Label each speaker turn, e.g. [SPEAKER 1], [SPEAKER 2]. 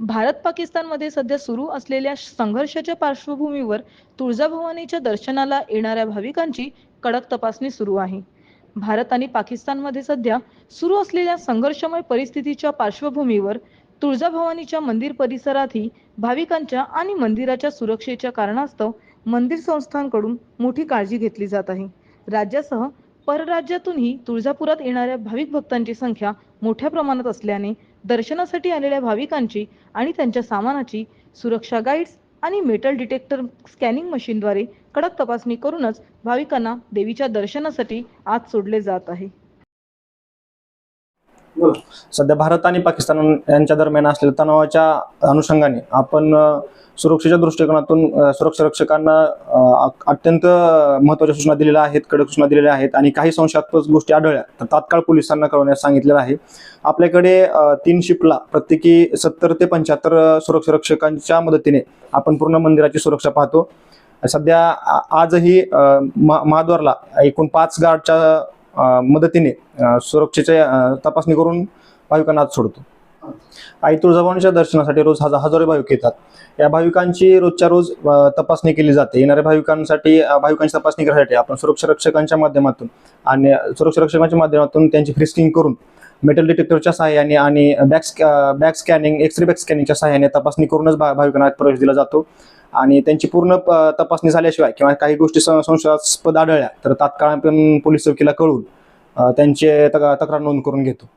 [SPEAKER 1] भारत पाकिस्तानमध्ये सध्या सुरू असलेल्या संघर्षाच्या पार्श्वभूमीवर तुळजाभवानीच्या दर्शनाला येणाऱ्या भाविकांची कडक तपासणी सुरू आहे. भारत आणि पाकिस्तानमध्ये सध्या सुरू असलेल्या संघर्षमय परिस्थितीच्या पार्श्वभूमीवर तुळजाभवानीच्या मंदिर परिसरातही भाविकांच्या आणि मंदिराच्या सुरक्षेच्या कारणास्तव मंदिर संस्थांकडून मोठी काळजी घेतली जात आहे. राज्यासह परराज्यातूनही तुळजापुरात येणाऱ्या भाविक भक्तांची संख्या मोठ्या प्रमाणात असल्याने दर्शनासाठी आलेल्या भाविकांची आणि त्यांच्या सामानाची सुरक्षा गाईड्स आणि मेटल डिटेक्टर स्कॅनिंग मशीनद्वारे कडक तपासणी करूनच भाविकांना देवीच्या दर्शनासाठी आत सोडले जात आहे.
[SPEAKER 2] सध्या भारत आणि पाकिस्तान यांच्या दरम्यान असलेल्या तणावाच्या अनुषंगाने आपण सुरक्षेच्या दृष्टिकोनातून सुरक्षा रक्षकांना अत्यंत महत्त्वाच्या सूचना दिलेल्या आहेत कडक सूचना दिलेल्या आहेत आणि काही संशयात्मक गोष्टी आढळल्या. तर तात्काळ पोलिसांना कळवण्यास सांगितलेलं आहे. आपल्याकडे तीन शिपला प्रत्येकी सत्तर ते पंच्याहत्तर सुरक्षा रक्षकांच्या मदतीने आपण पूर्ण मंदिराची सुरक्षा पाहतो. सध्या आजही मा- महाद्वारला एकूण पाच गार्डच्या मदतीने सुरक्षेच्या तपासणी करून भाविकांना आज सोडतो. आई तुळजाभवानीच्या दर्शनासाठी रोज हजार हजारो भाविक येतात. या भाविकांची रोजच्या रोज तपासणी केली जाते. येणाऱ्या भाविकांसाठी भाविकांची तपासणी करण्यासाठी आपण सुरक्षा रक्षकांच्या माध्यमातून आणि सुरक्षा रक्षकांच्या माध्यमातून त्यांची फ्रिस्किंग करून मेटल डिटेक्टरच्या सहाय्याने आणि bag bag scanning X ray bag स्कॅनिंगच्या सहाय्याने तपासणी करूनच भा- भाविकांना प्रवेश दिला जातो. आणि त्यांची पूर्ण प- तपासणी झाल्याशिवाय किंवा काही गोष्टी संशयास्पद आढळल्या तर तात्काळ आपण पोलीस चौकीला कळून त्यांचे तक- तक्रार नोंद करून घेतो.